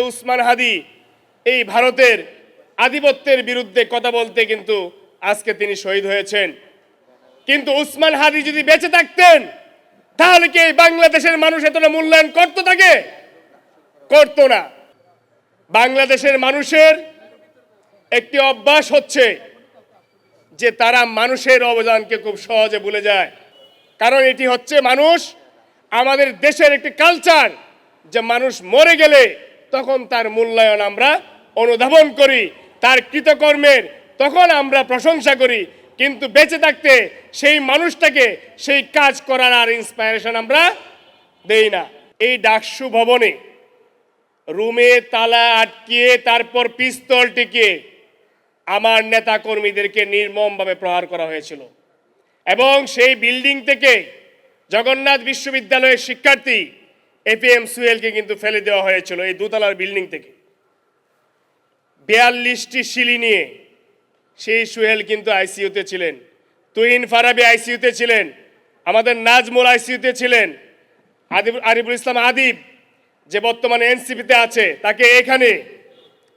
উসমান হাদি, এই ভারতের আধিপত্যের বিরুদ্ধে কথা বলতে কিন্তু আজকে তিনি শহীদ হয়েছেন। কিন্তু উসমান হাদি যদি বেঁচে থাকতেন, তাহলে কি বাংলাদেশের মানুষ এতটা মূল্যায়ন করতো তাকে? করতো না। বাংলাদেশের মানুষের একটি অভ্যাস হচ্ছে যে তারা মানুষের অবদানকে খুব সহজে ভুলে যায়। কারণ এটি হচ্ছে মানুষ, আমাদের দেশের একটি কালচার যে মানুষ মরে গেলে তখন তার মূল্যায়ন আমরা অনুধাবন করি, তার কৃতকর্মের তখন আমরা প্রশংসা করি, কিন্তু বেঁচে থাকতে সেই মানুষটাকে সেই কাজ করার আর ইন্সপায়ারেশন আমরা দেই না। এই ডাকসু ভবনে রুমে তালা আটকিয়ে তারপর পিস্তল টিকিয়ে আমার নেতা কর্মীদেরকে নির্মমভাবে প্রহার করা হয়েছিল। এবং সেই বিল্ডিং থেকে জগন্নাথ বিশ্ববিদ্যালয়ের শিক্ষার্থী এপিএম সুয়েলকে কিন্তু ফেলে দেওয়া হয়েছিল এই দোতলার বিল্ডিং থেকে। বিয়াল্লিশটি শিলি নিয়ে সেই সুহেল কিন্তু আইসিইউতে ছিলেন। তুহিন ফারাবি আইসিইউতে ছিলেন। আমাদের নাজমুল আইসিইউতে ছিলেন। আদিব আরিফুল ইসলাম আদিব, যে বর্তমানে এনসিপিতে আছে, তাকে এখানে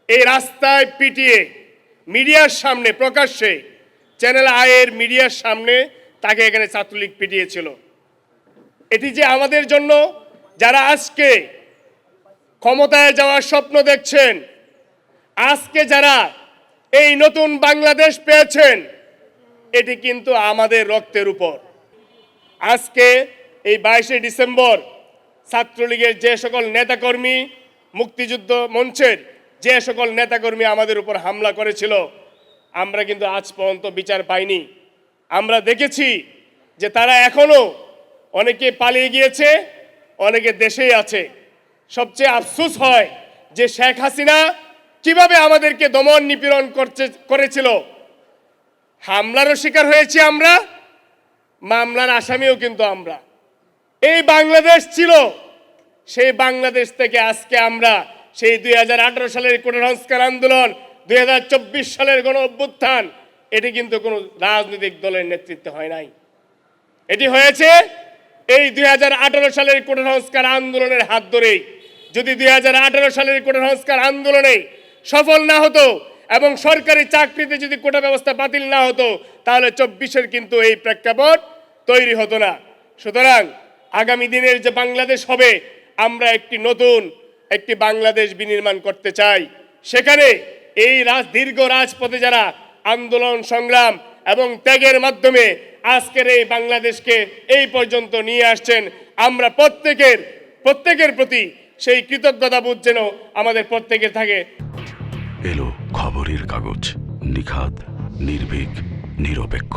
এই রাস্তায় পিটিয়ে মিডিয়ার সামনে, প্রকাশ্যে চ্যানেল আয়ের মিডিয়ার সামনে তাকে এখানে ছাত্রলীগ পিটিয়েছিল। এটি যে আমাদের জন্য যারা আজকে ক্ষমতায় যাওয়ার স্বপ্ন দেখছেন, আজকে যারা এই নতুন বাংলাদেশ পেয়েছেন, এটি কিন্তু আমাদের রক্তের উপর। আজকে এই বাইশে ডিসেম্বর ছাত্রলীগের যে সকল নেতাকর্মী, মুক্তিযুদ্ধ মঞ্চের যে সকল নেতাকর্মী আমাদের উপর হামলা করেছিল, আমরা কিন্তু আজ পর্যন্ত বিচার পাইনি। আমরা দেখেছি যে তারা এখনও অনেকে পালিয়ে গিয়েছে অনেকে দেশেই আছে। সবচেয়ে আফসোস হয় যে শেখ হাসিনা কীভাবে আমাদেরকে দমন নিপীড়ন করছে, করেছিল। হামলারও শিকার হয়েছি আমরা, মামলার আসামিও কিন্তু আমরা। এই বাংলাদেশ ছিল, সেই বাংলাদেশ থেকে আজকে আমরা সেই দুই হাজার আঠারো সালের কোটা সংস্কার আন্দোলন, দুই হাজার চব্বিশ সালের গণ অভ্যুত্থান, এটি কিন্তু কোনো রাজনৈতিক দলের নেতৃত্বে হয় নাই। এটি হয়েছে এই দু হাজার আঠারো সালের কোটা সংস্কার আন্দোলনের হাত ধরেই, যদি দু হাজার আঠারো সালের কোটা সংস্কার আন্দোলনে সফল না হতো এবং সরকারি চাকরিতে যদি কোটা ব্যবস্থা বাতিল না হতো, তাহলে চব্বিশের কিন্তু এই প্রেক্ষাপট তৈরি হতো না। সুতরাং আগামী দিনের যে বাংলাদেশ হবে, আমরা একটি নতুন, একটি বাংলাদেশ বিনির্মাণ করতে চাই। সেখানে এই রাজ, দীর্ঘ রাজপথে যারা আন্দোলন, সংগ্রাম এবং ত্যাগের মাধ্যমে আজকের এই বাংলাদেশকে এই পর্যন্ত নিয়ে আসছেন। আমরা প্রত্যেকের প্রত্যেকের প্রতি সেই কৃতজ্ঞতা বোধ যেন আমাদের প্রত্যেকের থাকে। এলো খবরের কাগজ নিখাত নির্ভীক, নিরপেক্ষ।